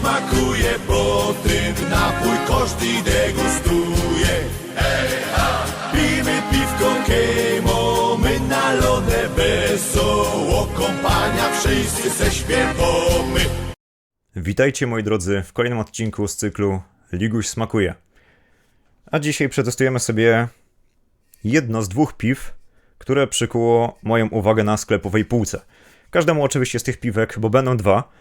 smakuje, bo ten napój każdy degustuje. Eha, pijmy piwko kejmo, my na lodę wesoło, kompania wszyscy se śpiewamy. Witajcie moi drodzy w kolejnym odcinku z cyklu Liguś smakuje. A dzisiaj przetestujemy sobie jedno z dwóch piw, które przykuło moją uwagę na sklepowej półce. Każdemu oczywiście z tych piwek, bo będą dwa,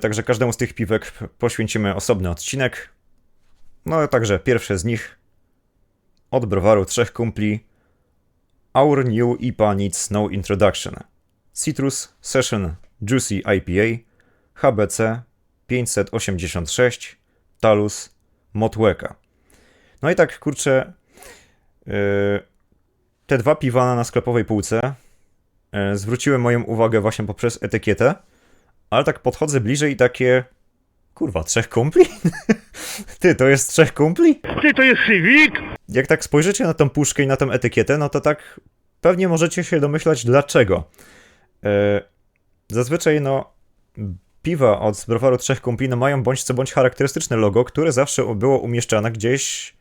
także każdemu z tych piwek poświęcimy osobny odcinek. No także pierwsze z nich. Od browaru Trzech Kumpli. Our New IPA Needs No Introduction. Citrus Session Juicy IPA HBC 586 Talus Motłeka. No i tak kurczę, yy, te dwa piwa na sklepowej półce yy, zwróciły moją uwagę właśnie poprzez etykietę, ale tak podchodzę bliżej i takie kurwa, trzech kumpli? Ty, to jest trzech kumpli? Ty to jest Civic? Jak tak spojrzycie na tą puszkę i na tą etykietę, no to tak pewnie możecie się domyślać dlaczego. E, zazwyczaj, no, piwa od browaru Trzech Kumpli no, mają bądź co bądź charakterystyczne logo, które zawsze było umieszczane gdzieś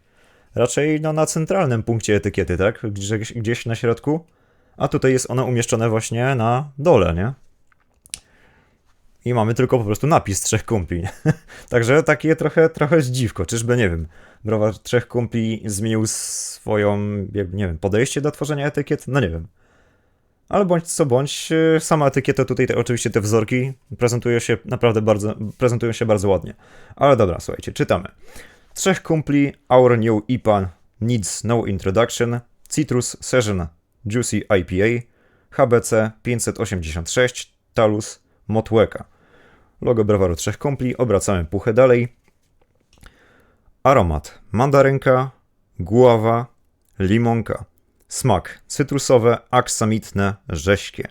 raczej no, na centralnym punkcie etykiety, tak? Gdzieś, gdzieś na środku. A tutaj jest ono umieszczone właśnie na dole, nie? I mamy tylko po prostu napis Trzech Kumpli. Także takie trochę, trochę zdziwko. Czyżby, nie wiem, browar Trzech Kumpli zmienił swoją, nie wiem, podejście do tworzenia etykiet? No nie wiem. Ale bądź co bądź, e, sama etykieta tutaj, te, oczywiście te wzorki prezentują się naprawdę bardzo, prezentują się bardzo ładnie. Ale dobra, słuchajcie, czytamy. Trzech kumpli, Our New IPA Needs No Introduction, Citrus Session Juicy IPA, HBC 586, Talus Motłeka. Logo browaru Trzech Kumpli, obracamy puchę dalej. Aromat mandarynka, guława, limonka. Smak cytrusowe, aksamitne, rześkie.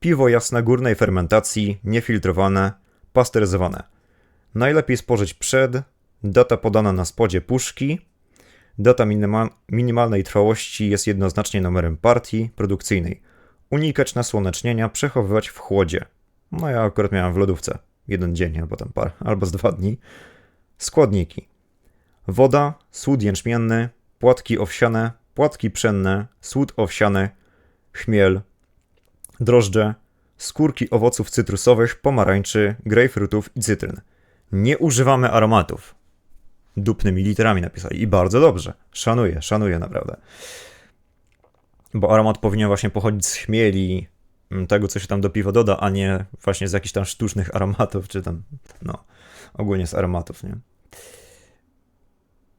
Piwo jasne górnej fermentacji, niefiltrowane, pasteryzowane. Najlepiej spożyć przed, data podana na spodzie puszki, data minima- minimalnej trwałości jest jednoznacznie numerem partii produkcyjnej. Unikać nasłonecznienia, przechowywać w chłodzie. No ja akurat miałem w lodówce. Jeden dzień, albo tam par, albo z dwa dni. Składniki. Woda, słód jęczmienny, płatki owsiane, płatki pszenne, słód owsiany, chmiel, drożdże, skórki owoców cytrusowych, pomarańczy, grejpfrutów i cytryn. Nie używamy aromatów. Dupnymi literami napisali. I bardzo dobrze. Szanuję, szanuję naprawdę. Bo aromat powinien właśnie pochodzić z chmieli, tego, co się tam do piwa doda, a nie właśnie z jakichś tam sztucznych aromatów, czy tam, no, ogólnie z aromatów, nie?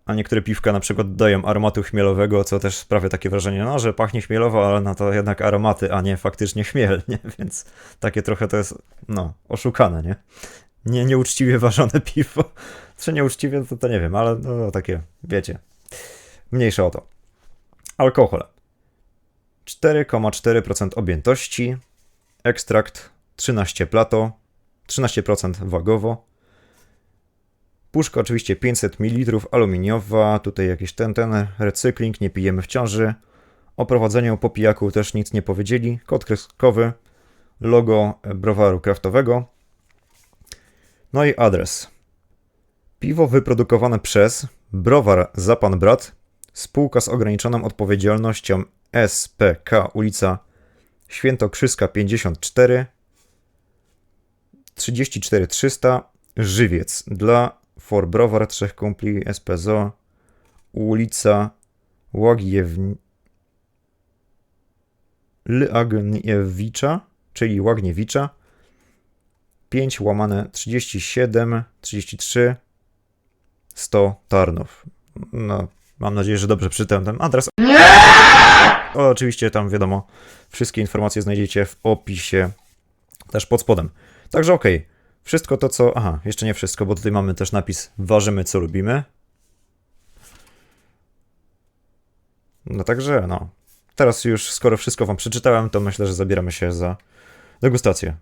A niektóre piwka na przykład dodają aromatu chmielowego, co też sprawia takie wrażenie, no, że pachnie chmielowo, ale no to jednak aromaty, a nie faktycznie chmiel, nie? Więc takie trochę to jest, no, oszukane, nie? Nie, nieuczciwie ważone piwo. Czy nieuczciwie, to, to nie wiem, ale no, takie, wiecie, mniejsze o to. Alkohol. 4,4% objętości, ekstrakt 13 plato, 13% wagowo, puszka oczywiście 500 ml aluminiowa, tutaj jakiś ten, ten, recykling, nie pijemy w ciąży, o prowadzeniu po pijaku też nic nie powiedzieli, kod kreskowy, logo browaru kraftowego, no i adres. Piwo wyprodukowane przez Browar Zapan Brat, spółka z ograniczoną odpowiedzialnością SPK, ulica Świętokrzyska 54, 34300, Żywiec, dla For Browar Trzech Kumpli SPZO, ulica Łagiew... Lagniewicza, czyli Łagniewicza, 5 łamane 37, 33, 100 Tarnów. No, mam nadzieję, że dobrze przeczytałem ten adres. O, oczywiście tam wiadomo, wszystkie informacje znajdziecie w opisie, też pod spodem. Także okej, wszystko to co... Aha, jeszcze nie wszystko, bo tutaj mamy też napis ważymy co lubimy. No także, no. Teraz już, skoro wszystko wam przeczytałem, to myślę, że zabieramy się za degustację.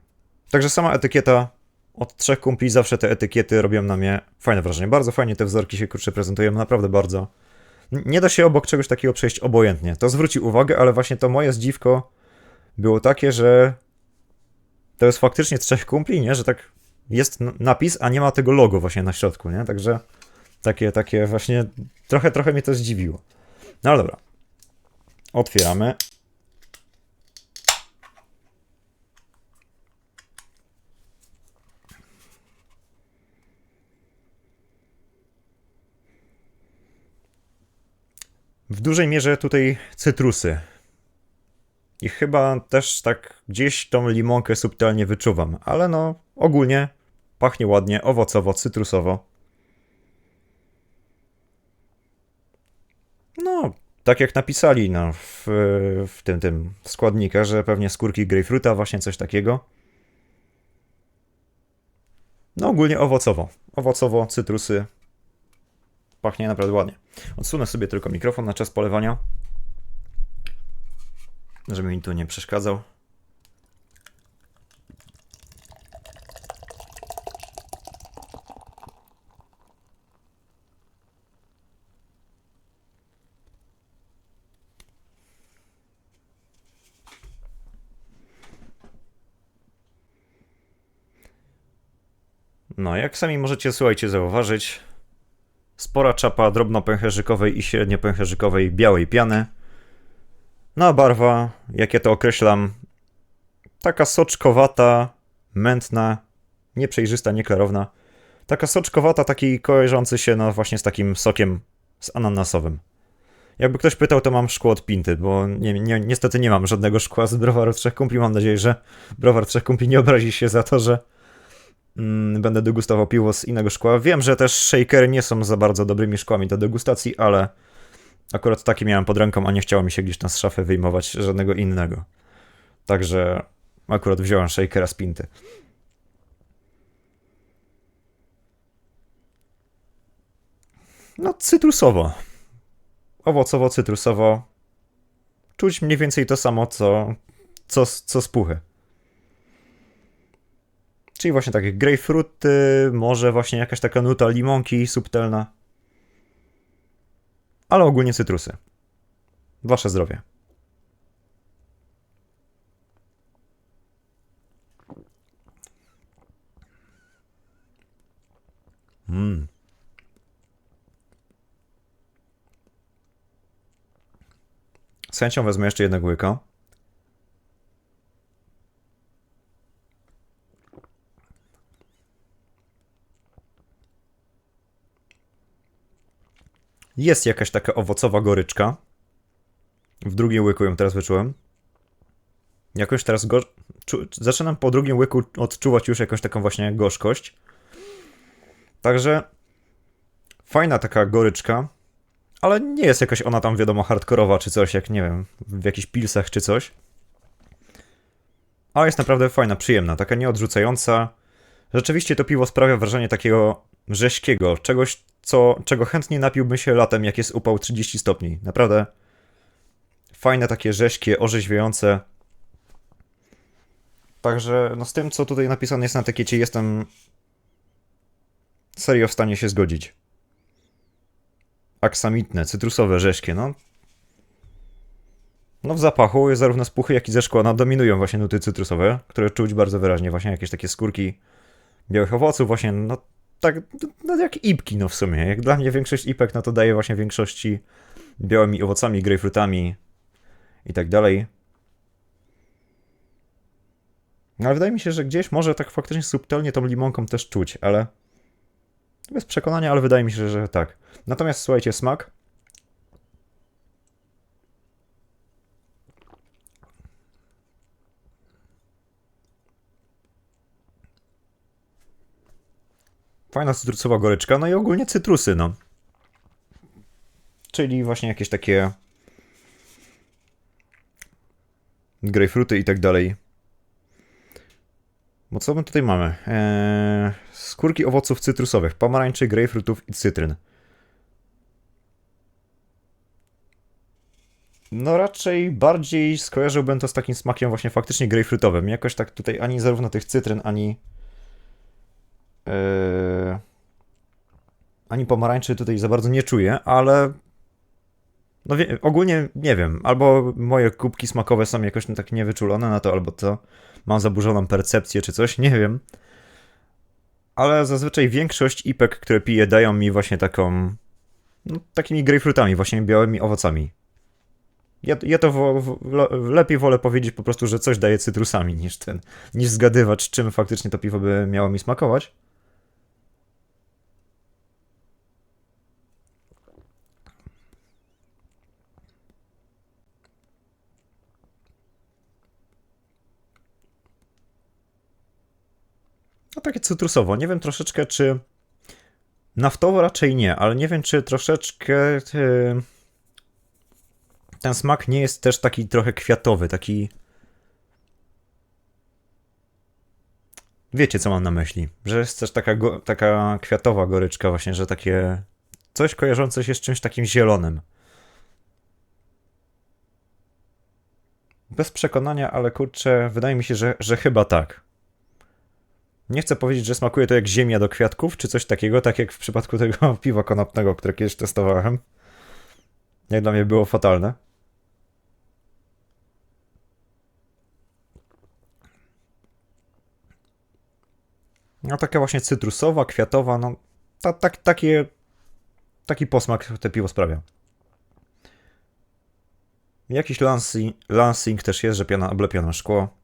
Także sama etykieta od trzech kumpli, zawsze te etykiety robią na mnie fajne wrażenie. Bardzo fajnie te wzorki się kurczę prezentują, naprawdę bardzo. Nie da się obok czegoś takiego przejść obojętnie. To zwróci uwagę, ale właśnie to moje zdziwko było takie, że to jest faktycznie trzech kumpli, nie? Że tak jest napis, a nie ma tego logo właśnie na środku, nie? Także takie, takie właśnie, trochę, trochę mnie to zdziwiło. No ale dobra. Otwieramy. W dużej mierze tutaj cytrusy. I chyba też tak gdzieś tą limonkę subtelnie wyczuwam, ale no ogólnie pachnie ładnie, owocowo, cytrusowo. No, tak jak napisali no, w, w tym, tym składnikach, że pewnie skórki grejpfruta, właśnie coś takiego. No ogólnie owocowo. Owocowo, cytrusy. Pachnie naprawdę ładnie. Odsunę sobie tylko mikrofon na czas polewania żeby mi tu nie przeszkadzał. No, jak sami możecie, słuchajcie, zauważyć, spora czapa drobnopęcherzykowej i średniopęcherzykowej białej piany. No a barwa, jak ja to określam, taka soczkowata, mętna, nieprzejrzysta, nieklarowna. Taka soczkowata, taki kojarzący się no właśnie z takim sokiem z ananasowym. Jakby ktoś pytał, to mam szkło od pinty, bo nie, nie, niestety nie mam żadnego szkła z browaru Trzech Kumpli. Mam nadzieję, że browar Trzech Kumpli nie obrazi się za to, że będę degustował piwo z innego szkła. Wiem, że też shakery nie są za bardzo dobrymi szkłami do degustacji, ale Akurat taki miałem pod ręką, a nie chciało mi się gdzieś tam z szafy wyjmować żadnego innego. Także akurat wziąłem shakera z pinty. No, cytrusowo. Owocowo-cytrusowo. Czuć mniej więcej to samo, co, co, co z puchy. Czyli właśnie takie grejpfruty, może właśnie jakaś taka nuta limonki subtelna ale ogólnie cytrusy. Wasze zdrowie. Mmm. Z chęcią wezmę jeszcze jednego łyka. Jest jakaś taka owocowa goryczka. W drugim łyku ją teraz wyczułem. Jakoś teraz go... Zaczynam po drugim łyku odczuwać już jakąś taką właśnie gorzkość. Także fajna taka goryczka, ale nie jest jakaś ona tam wiadomo hardkorowa czy coś, jak nie wiem, w jakichś pilsach czy coś. Ale jest naprawdę fajna, przyjemna, taka nieodrzucająca. Rzeczywiście to piwo sprawia wrażenie takiego rześkiego, czegoś, co, czego chętnie napiłbym się latem, jak jest upał 30 stopni. Naprawdę fajne, takie rześkie, orzeźwiające. Także no z tym, co tutaj napisane jest na etykiecie, jestem serio w stanie się zgodzić. Aksamitne, cytrusowe, rześkie, no. No w zapachu jest zarówno z puchy, jak i ze szkła, no dominują właśnie nuty cytrusowe, które czuć bardzo wyraźnie, właśnie jakieś takie skórki białych owoców, właśnie, no tak, no jak ipki, no w sumie. Jak dla mnie większość ipek, no to daje właśnie większości białymi owocami, grejpfrutami i tak dalej. No ale wydaje mi się, że gdzieś może tak faktycznie subtelnie tą limonką też czuć, ale bez przekonania, ale wydaje mi się, że tak. Natomiast słuchajcie, smak. Fajna cytrusowa goryczka, no i ogólnie cytrusy, no. Czyli właśnie jakieś takie grejpfruty i tak dalej. Bo co my tutaj mamy? Eee, skórki owoców cytrusowych, pomarańczy, grejpfrutów i cytryn. No raczej bardziej skojarzyłbym to z takim smakiem właśnie faktycznie grejpfrutowym. Jakoś tak tutaj ani zarówno tych cytryn, ani ani pomarańczy tutaj za bardzo nie czuję, ale no wie, ogólnie nie wiem, albo moje kubki smakowe są jakoś tak niewyczulone na to, albo to mam zaburzoną percepcję czy coś, nie wiem. ale zazwyczaj większość ipek, które piję, dają mi właśnie taką. No, takimi grejpfrutami, właśnie białymi owocami. Ja, ja to wo, le- lepiej wolę powiedzieć po prostu, że coś daje cytrusami, niż ten. niż zgadywać, czym faktycznie to piwo by miało mi smakować. No takie cytrusowo. Nie wiem troszeczkę, czy. Naftowo raczej nie, ale nie wiem, czy troszeczkę. e, Ten smak nie jest też taki trochę kwiatowy, taki. Wiecie, co mam na myśli? Że jest też taka, go, taka kwiatowa goryczka, właśnie, że takie. Coś kojarzące się z czymś takim zielonym. Bez przekonania, ale kurczę, wydaje mi się, że, że chyba tak. Nie chcę powiedzieć, że smakuje to jak ziemia do kwiatków, czy coś takiego, tak jak w przypadku tego piwa konopnego, które kiedyś testowałem. Jak dla mnie było fatalne. No taka właśnie cytrusowa, kwiatowa, no ta, tak, takie, taki posmak te piwo sprawia. Jakiś lansing, lansing też jest, że piana oblepione szkło.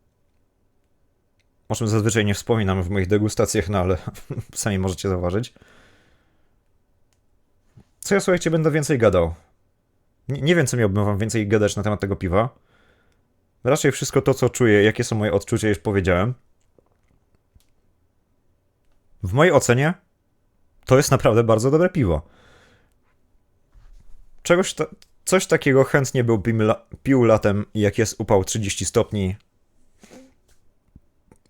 O czym zazwyczaj nie wspominam w moich degustacjach, no ale sami możecie zauważyć. Co ja słuchajcie, będę więcej gadał. Nie, nie wiem, co miałbym wam więcej gadać na temat tego piwa. Raczej wszystko to, co czuję, jakie są moje odczucia, już powiedziałem. W mojej ocenie to jest naprawdę bardzo dobre piwo. Czegoś ta, coś takiego chętnie był pił, la, pił latem, jak jest upał 30 stopni,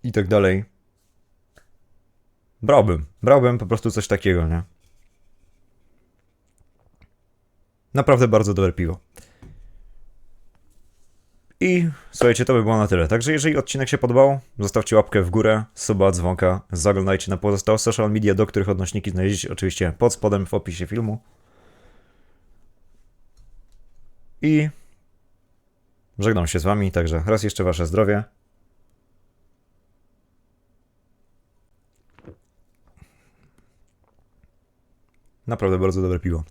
i tak dalej. Brałbym. Brałbym po prostu coś takiego, nie? Naprawdę bardzo dobre piwo. I słuchajcie, to by było na tyle. Także jeżeli odcinek się podobał, zostawcie łapkę w górę, suba, dzwonka, zaglądajcie na pozostałe social media, do których odnośniki znajdziecie oczywiście pod spodem w opisie filmu. I żegnam się z wami, także raz jeszcze wasze zdrowie. Naprawdę bardzo dobre piwo.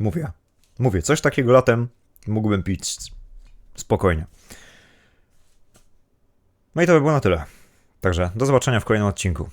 Mówię. Mówię, coś takiego latem mógłbym pić spokojnie. No i to by było na tyle. Także do zobaczenia w kolejnym odcinku.